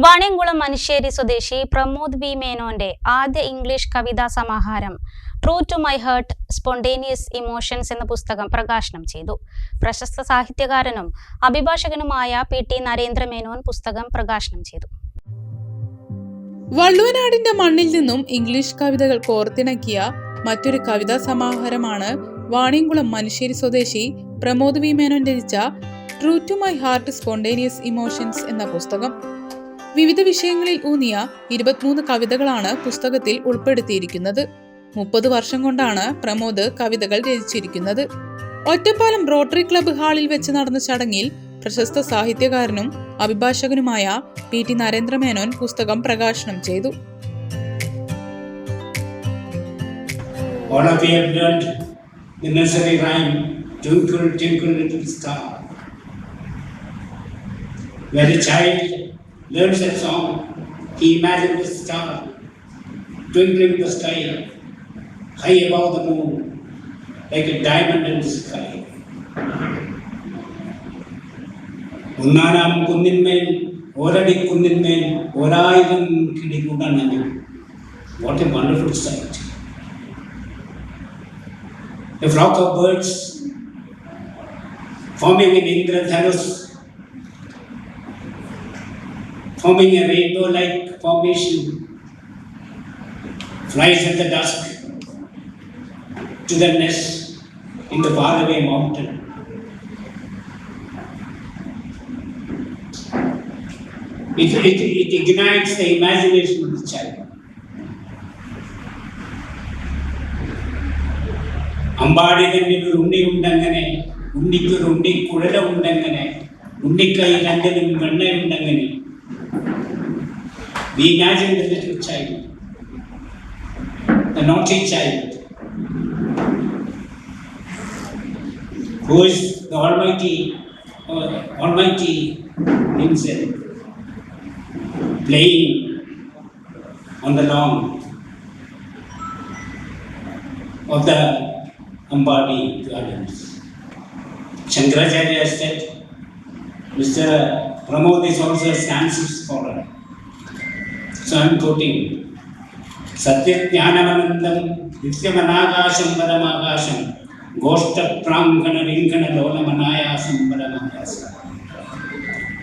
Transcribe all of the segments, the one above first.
വാണിയംകുളം മനുശ്ശേരി സ്വദേശി പ്രമോദ് വി. മേനോന്റെ ആദ്യ ഇംഗ്ലീഷ് കവിതാ സമാഹാരം true to my heart spontaneous emotions എന്ന പുസ്തകം പ്രകാശനം ചെയ്തു. പ്രശസ്ത സാഹിത്യകാരനും അഭിഭാഷകനുമായ പി. ടി. നരേന്ദ്ര മേനോൻ പുസ്തകം പ്രകാശനം ചെയ്തു. വള്ളുവനാടിന്റെ മണ്ണിൽ നിന്നും ഇംഗ്ലീഷ് കവിതകൾ കോർത്തിണക്കിയ മറ്റൊരു കവിതാ സമാഹാരമാണ് വാണിയംകുളം മനുശ്ശേരി സ്വദേശി പ്രമോദ് വി. മേനോൻ രചിച്ച true to my heart spontaneous emotions എന്ന പുസ്തകം. വിവിധ വിഷയങ്ങളിൽ ഊന്നിയ ഇരുപത്തിമൂന്ന് കവിതകളാണ് പുസ്തകത്തിൽ ഉൾപ്പെടുത്തിയിരിക്കുന്നത്. മുപ്പത് വർഷം കൊണ്ടാണ് പ്രമോദ് കവിതകൾ രചിച്ചിരിക്കുന്നത്. ഒറ്റപ്പാലം റോട്ടറി ക്ലബ്ബ് ഹാളിൽ വെച്ച് നടന്ന ചടങ്ങിൽ പ്രശസ്ത സാഹിത്യകാരനും അഭിഭാഷകനുമായ പി ടി നരേന്ദ്രമേനോൻ പുസ്തകം പ്രകാശനം ചെയ്തു. All the child learns that song, he imagines the star twinkling in the sky, high above the moon, like a diamond in the sky. ഒന്നാനാം കുന്നിന്മേൽ ഒരടി കുന്നിന്മേൽ ഒരായിരം കിളികൂടണഞ്ഞു what a wonderful sight a flock of birds forming an Indradhanus, forming a rainbow like formation, flies at the dusk to the nest in the faraway mountain. It, it, it ignites the imagination of the child. Ambadi തന്നിൽ ഒരു ഉണ്ണി ഉണ്ടങ്ങനെ ഉണ്ണിക്കൊരു ഉണ്ണി കുഴല ഉണ്ടങ്ങനെ ഉണ്ണിക്കൈ രണ്ടിനും വെണ്ണയുണ്ടങ്ങനെ We imagine the little child, the naughty child, who is the Almighty, uh, Almighty Himself, playing on the lawn of the Ambadi Gardens. Shankaracharya said, Mr. Pramod is also a Sanskrit scholar. I'm quoting सत्यज्ञानवनन्दं नित्यमनाकाशं परमाकाशं गोष्ठप्राङ्गणलिङ्गणलोलमनायासं परमाकाशम्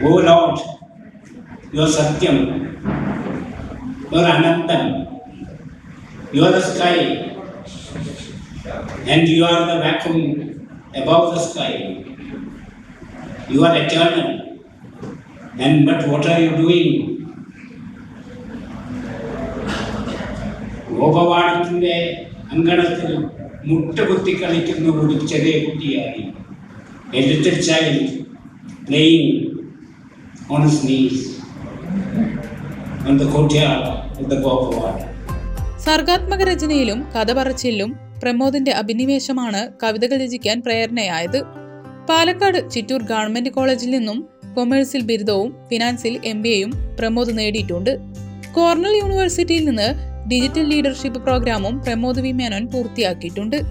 O Lord, your Satyam, your Anantam, you are the sky, and you are the vacuum above the sky. You are eternal, and but what are you doing ഗോപവാണത്തിന്റെ അങ്കണത്തിൽ മുട്ടുകുത്തി കളിക്കുന്ന ഒരു ചെറിയ കുട്ടിയായി. The courtyard of the ഗോപവാഡ് സർഗാത്മക രചനയിലും കഥ പറച്ചിലും പ്രമോദിന്റെ അഭിനിവേശമാണ് കവിതകൾ രചിക്കാൻ പ്രേരണയായത്. പാലക്കാട് ചിറ്റൂർ ഗവൺമെന്റ് കോളേജിൽ നിന്നും കൊമേഴ്സിൽ ബിരുദവും ഫിനാൻസിൽ എം ബി എയും പ്രമോദ് നേടിയിട്ടുണ്ട്. കോർണൽ യൂണിവേഴ്സിറ്റിയിൽ നിന്ന് ഡിജിറ്റൽ ലീഡർഷിപ്പ് പ്രോഗ്രാമും പ്രമോദ് വി മേനോൻ പൂർത്തിയാക്കിയിട്ടുണ്ട്.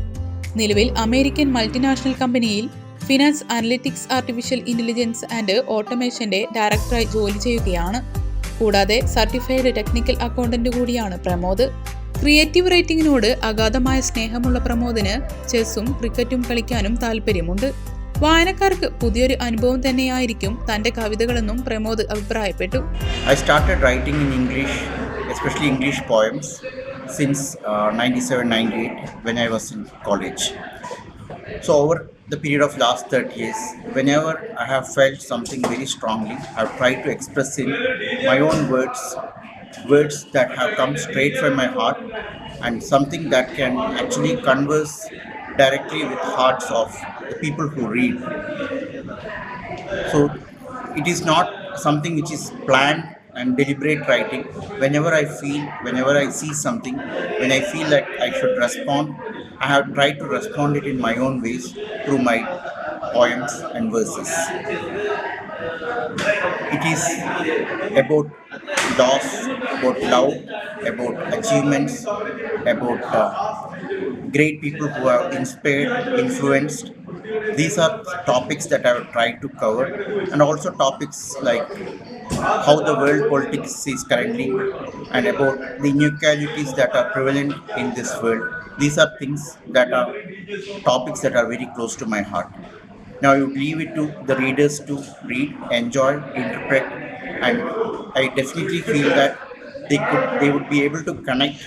നിലവിൽ അമേരിക്കൻ മൾട്ടിനാഷണൽ കമ്പനിയിൽ finance analytics artificial intelligence and ഓട്ടോമേഷന്റെ ഡയറക്ടറായി ജോലി ചെയ്യുകയാണ്. കൂടാതെ സർട്ടിഫൈഡ് ടെക്നിക്കൽ അക്കൗണ്ടന്റ് കൂടിയാണ് പ്രമോദ്. ക്രിയേറ്റീവ് റൈറ്റിംഗിനോട് അഗാധമായ സ്നേഹമുള്ള പ്രമോദിന് ചെസ്സും ക്രിക്കറ്റും കളിക്കാനും താല്പര്യമുണ്ട്. വായനക്കാർക്ക് പുതിയൊരു അനുഭവം തന്നെയായിരിക്കും തന്റെ കവിതകളെന്നും പ്രമോദ് അഭിപ്രായപ്പെട്ടു. I started writing in English especially English poems since when I was in college so over the period of last thirty years when ever I have felt something very strongly have try to express in my own words words that have come straight from my heart and something that can actually converse directly with hearts of people who read. So it is not something which is planned and deliberate writing. Whenever I feel, whenever I see something, when I feel that I should respond, I have tried to respond it in my own ways through my poems and verses. It is about loss, about love, about achievements, about uh, great people who have inspired, influenced. These are topics that I have tried to cover, and also topics like how the world politics is currently and about the inequalities that are prevalent in this world. These are things that are topics that are very close to my heart. Now I would leave it to the readers to read, enjoy, interpret, and I definitely feel that they could they would be able to connect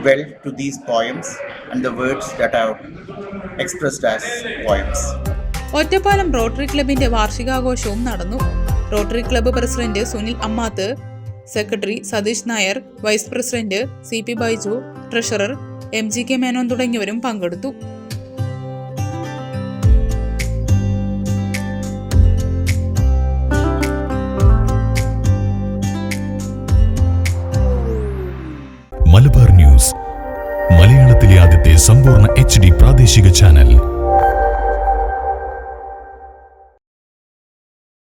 well to these poems and the words that are expressed as poems. Ottapalam Rotary ക്ലബിന്റെ വാർഷികാഘോഷവും നടന്നു Rotary club president Sunil Ammath secretary Satheesh Nair vice president C P Baiju treasurer M G K Menon തുടങ്ങിയവരും പങ്കെടുത്തു മലയാളത്തിലെ ആദ്യത്തെ സമ്പൂർണ H പ്രാദേശിക channel.